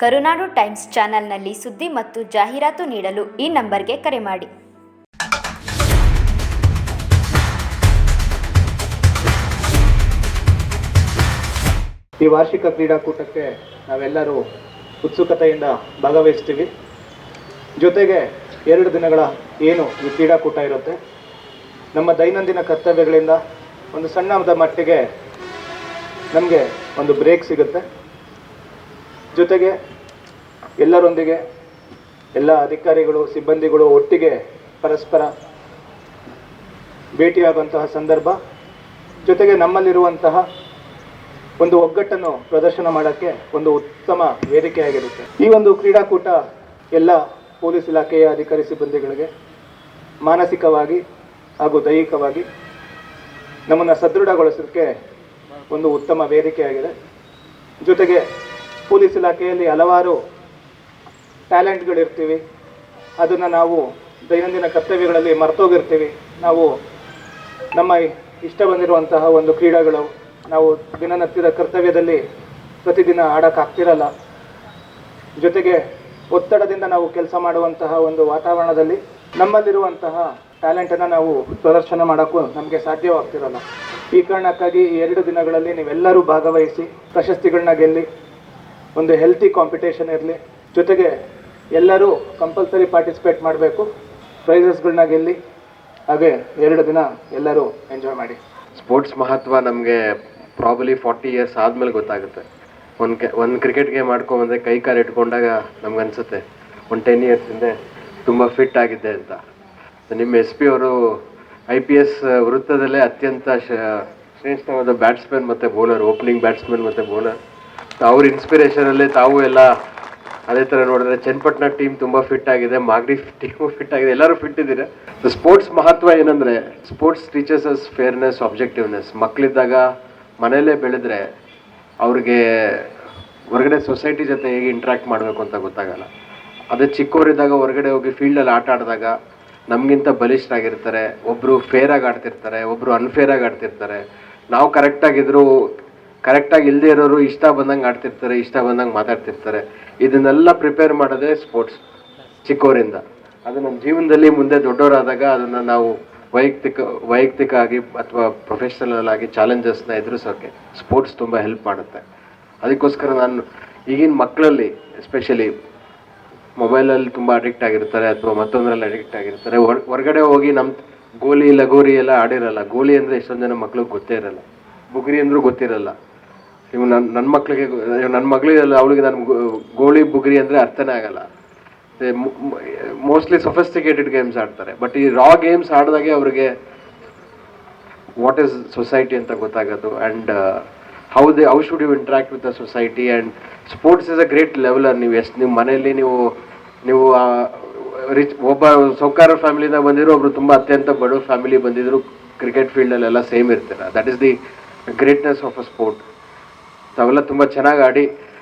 ಕರುನಾಡು times ಚಾನೆಲ್ನಲ್ಲಿ ಸುದ್ದಿ ಮತ್ತು ಜಾಹೀರಾತು ನೀಡಲು ಈ ನಂಬರ್ಗೆ ಕರೆ ಮಾಡಿ. ಈ ವಾರ್ಷಿಕ ಕ್ರೀಡಾಕೂಟಕ್ಕೆ ನಾವೆಲ್ಲರೂ ಉತ್ಸುಕತೆಯಿಂದ ಭಾಗವಹಿಸ್ತೀವಿ. ಜೊತೆಗೆ ಎರಡು ದಿನಗಳ ಏನು ಈ ಕ್ರೀಡಾಕೂಟ ಇರುತ್ತೆ, ನಮ್ಮ ದೈನಂದಿನ ಕರ್ತವ್ಯಗಳಿಂದ ಒಂದು ಸಣ್ಣದ ಮಟ್ಟಿಗೆ ನಮಗೆ ಒಂದು ಬ್ರೇಕ್ ಸಿಗುತ್ತೆ. ಜೊತೆಗೆ ಎಲ್ಲರೊಂದಿಗೆ ಎಲ್ಲ ಅಧಿಕಾರಿಗಳು, ಸಿಬ್ಬಂದಿಗಳು ಒಟ್ಟಿಗೆ ಪರಸ್ಪರ ಭೇಟಿಯಾಗುವಂತಹ ಸಂದರ್ಭ, ಜೊತೆಗೆ ನಮ್ಮಲ್ಲಿರುವಂತಹ ಒಂದು ಒಗ್ಗಟ್ಟನ್ನು ಪ್ರದರ್ಶನ ಮಾಡೋಕ್ಕೆ ಒಂದು ಉತ್ತಮ ವೇದಿಕೆಯಾಗಿರುತ್ತೆ. ಈ ಒಂದು ಕ್ರೀಡಾಕೂಟ ಎಲ್ಲ ಪೊಲೀಸ್ ಇಲಾಖೆಯ ಅಧಿಕಾರಿ, ಸಿಬ್ಬಂದಿಗಳಿಗೆ ಮಾನಸಿಕವಾಗಿ ಹಾಗೂ ದೈಹಿಕವಾಗಿ ನಮ್ಮನ್ನು ಸದೃಢಗೊಳಿಸೋಕ್ಕೆ ಒಂದು ಉತ್ತಮ ವೇದಿಕೆಯಾಗಿದೆ. ಜೊತೆಗೆ ಪೊಲೀಸ್ ಇಲಾಖೆಯಲ್ಲಿ ಹಲವಾರು ಟ್ಯಾಲೆಂಟ್ಗಳಿರ್ತೀವಿ. ಅದನ್ನು ನಾವು ದೈನಂದಿನ ಕರ್ತವ್ಯಗಳಲ್ಲಿ ಮರ್ತೋಗಿರ್ತೀವಿ. ನಾವು ನಮ್ಮ ಇಷ್ಟ ಬಂದಿರುವಂತಹ ಒಂದು ಕ್ರೀಡೆಗಳು ನಾವು ದಿನನಿತ್ಯದ ಕರ್ತವ್ಯದಲ್ಲಿ ಪ್ರತಿದಿನ ಆಡೋಕ್ಕಾಗ್ತಿರಲ್ಲ. ಜೊತೆಗೆ ಒತ್ತಡದಿಂದ ನಾವು ಕೆಲಸ ಮಾಡುವಂತಹ ಒಂದು ವಾತಾವರಣದಲ್ಲಿ ನಮ್ಮಲ್ಲಿರುವಂತಹ ಟ್ಯಾಲೆಂಟನ್ನು ನಾವು ಪ್ರದರ್ಶನ ಮಾಡೋಕ್ಕೂ ನಮಗೆ ಸಾಧ್ಯವಾಗ್ತಿರಲ್ಲ. ಈ ಕಾರಣಕ್ಕಾಗಿ ಎರಡು ದಿನಗಳಲ್ಲಿ ನೀವೆಲ್ಲರೂ ಭಾಗವಹಿಸಿ ಪ್ರಶಸ್ತಿಗಳನ್ನ ಗೆಲ್ಲಿ ಒಂದು ಹೆಲ್ತಿ ಕಾಂಪಿಟೇಷನ್ ಇರಲಿ. ಜೊತೆಗೆ ಎಲ್ಲರೂ ಕಂಪಲ್ಸರಿ ಪಾರ್ಟಿಸಿಪೇಟ್ ಮಾಡಬೇಕು. ಪ್ರೈಸಸ್ಗಳನ್ನ ಗೆಲ್ಲಿ. ಹಾಗೆ ಎರಡು ದಿನ ಎಲ್ಲರೂ ಎಂಜಾಯ್ ಮಾಡಿ. ಸ್ಪೋರ್ಟ್ಸ್ ಮಹತ್ವ ನಮಗೆ ಪ್ರಾಬಲಿ ಫಾರ್ಟಿ ಇಯರ್ಸ್ ಆದಮೇಲೆ ಗೊತ್ತಾಗುತ್ತೆ. ಒಂದು ಕೆ, ಒಂದು ಕ್ರಿಕೆಟ್ ಗೇಮ್ ಆಡ್ಕೊಂಬಂದ್ರೆ ಕೈ ಕಾಲು ಇಟ್ಕೊಂಡಾಗ ನಮ್ಗೆ ಅನಿಸುತ್ತೆ ಒಂದು ಟೆನ್ ಇಯರ್ಸ್ ಹಿಂದೆ ತುಂಬ ಫಿಟ್ ಆಗಿದ್ದೆ ಅಂತ. ನಿಮ್ಮ ಎಸ್ ಪಿ ಅವರು ಐ ಪಿ ಎಸ್ ವೃತ್ತದಲ್ಲೇ ಅತ್ಯಂತ ಶ್ರೇಷ್ಠವಾದ ಬ್ಯಾಟ್ಸ್ಮನ್ ಮತ್ತು ಬೌಲರ್ ಓಪನಿಂಗ್ ಬ್ಯಾಟ್ಸ್ಮನ್ ಮತ್ತು ಬೌಲರ್ ಅವ್ರ ಇನ್ಸ್ಪಿರೇಷನಲ್ಲೇ ತಾವು ಎಲ್ಲ ಅದೇ ಥರ ನೋಡಿದ್ರೆ ಚನ್ನಪಟ್ಟಣ ಟೀಮ್ ತುಂಬ ಫಿಟ್ ಆಗಿದೆ, ಮಾಗಡಿ ಟೀಮು ಫಿಟ್ ಆಗಿದೆ, ಎಲ್ಲರೂ ಫಿಟ್ ಇದ್ದೀರಾ? ಸ್ಪೋರ್ಟ್ಸ್ ಮಹತ್ವ ಏನಂದರೆ sports teachers as fairness objectiveness ಮಕ್ಕಳಿದ್ದಾಗ ಮನೆಯಲ್ಲೇ ಬೆಳೆದ್ರೆ ಅವ್ರಿಗೆ ಹೊರಗಡೆ ಸೊಸೈಟಿ ಜೊತೆ ಹೇಗೆ ಇಂಟ್ರ್ಯಾಕ್ಟ್ ಮಾಡಬೇಕು ಅಂತ ಗೊತ್ತಾಗಲ್ಲ. ಅದೇ ಚಿಕ್ಕವರಿದ್ದಾಗ ಹೊರಗಡೆ ಹೋಗಿ ಫೀಲ್ಡಲ್ಲಿ ಆಟ ಆಡಿದಾಗ ನಮಗಿಂತ ಬಲಿಷ್ಠರಾಗಿರ್ತಾರೆ ಒಬ್ಬರು ಫೇರಾಗಿ ಆಡ್ತಿರ್ತಾರೆ ಒಬ್ಬರು ಅನ್ಫೇರಾಗಿ ಆಡ್ತಿರ್ತಾರೆ. ನಾವು ಕರೆಕ್ಟಾಗಿದ್ರು ಕರೆಕ್ಟಾಗಿ ಇಲ್ಲದೆ ಇರೋರು ಇಷ್ಟ ಬಂದಂಗೆ ಆಡ್ತಿರ್ತಾರೆ, ಇಷ್ಟ ಬಂದಂಗೆ ಮಾತಾಡ್ತಿರ್ತಾರೆ. ಇದನ್ನೆಲ್ಲ ಪ್ರಿಪೇರ್ ಮಾಡೋದೇ ಸ್ಪೋರ್ಟ್ಸ್ ಚಿಕ್ಕವರಿಂದ ಅದು ನಮ್ಮ ಜೀವನದಲ್ಲಿ ಮುಂದೆ ದೊಡ್ಡವರಾದಾಗ ಅದನ್ನು ನಾವು ವೈಯಕ್ತಿಕ ವೈಯಕ್ತಿಕ ಆಗಿ ಅಥವಾ ಪ್ರೊಫೆಷನಲ್ ಆಗಿ ಚಾಲೆಂಜಸ್ನ ಎದುರಿಸೋಕ್ಕೆ ಸ್ಪೋರ್ಟ್ಸ್ ತುಂಬ ಹೆಲ್ಪ್ ಮಾಡುತ್ತೆ. ಅದಕ್ಕೋಸ್ಕರ ನಾನು ಈಗಿನ ಮಕ್ಕಳಲ್ಲಿ ಎಸ್ಪೆಷಲಿ ಮೊಬೈಲಲ್ಲಿ ತುಂಬ ಅಡಿಕ್ಟ್ ಆಗಿರ್ತಾರೆ ಅಥವಾ ಮತ್ತೊಂದರಲ್ಲಿ ಅಡಿಕ್ಟ್ ಆಗಿರ್ತಾರೆ. ಹೊರ್, ಹೊರಗಡೆ ಹೋಗಿ ನಮ್ಮ ಗೋಲಿ, ಲಗೋರಿ ಎಲ್ಲ ಆಡಿರಲ್ಲ. ಗೋಲಿ ಅಂದರೆ ಎಷ್ಟೊಂದು ಜನ ಮಕ್ಕಳಿಗೆ ಗೊತ್ತೇ ಇರಲ್ಲ. ಬುಗುರಿ ಅಂದ್ರೂ ಗೊತ್ತಿರಲ್ಲ. ಇವು ನನ್ನ ನನ್ನ ಮಕ್ಳಿಗೆ ನನ್ನ ಮಗಳಿಗೆ ಅವಳಿಗೆ ನಾನು ಗೋಳಿ ಬುಗುರಿ ಅಂದರೆ ಅರ್ಥನೇ ಆಗಲ್ಲ. ಮೋಸ್ಟ್ಲಿ ಸೊಫಿಸ್ಟಿಕೇಟೆಡ್ ಗೇಮ್ಸ್ ಆಡ್ತಾರೆ. ಬಟ್ ಈ ರಾ ಗೇಮ್ಸ್ ಆಡಿದಾಗೆ ಅವರಿಗೆ ವಾಟ್ ಈಸ್ ಸೊಸೈಟಿ ಅಂತ ಗೊತ್ತಾಗೋದು. And how they, how should you interact with the society. And sports is a great leveller. ನೀವು ಎಷ್ಟು ನಿಮ್ಮ ಮನೆಯಲ್ಲಿ ನೀವು ನೀವು ರಿಚ್, ಒಬ್ಬ ಸೌಕಾರ ಫ್ಯಾಮಿಲಿಯಿಂದ ಬಂದಿರೋ ಒಬ್ರು ತುಂಬ ಅತ್ಯಂತ ಬಡವ ಫ್ಯಾಮಿಲಿ ಬಂದಿದ್ರು, ಕ್ರಿಕೆಟ್ ಫೀಲ್ಡಲ್ಲೆಲ್ಲ ಸೇಮ್ ಇರ್ತಾರೆ. That is the greatness of a sport ತಾವೆಲ್ಲ ತುಂಬ ಚೆನ್ನಾಗಿ ಆಡಿ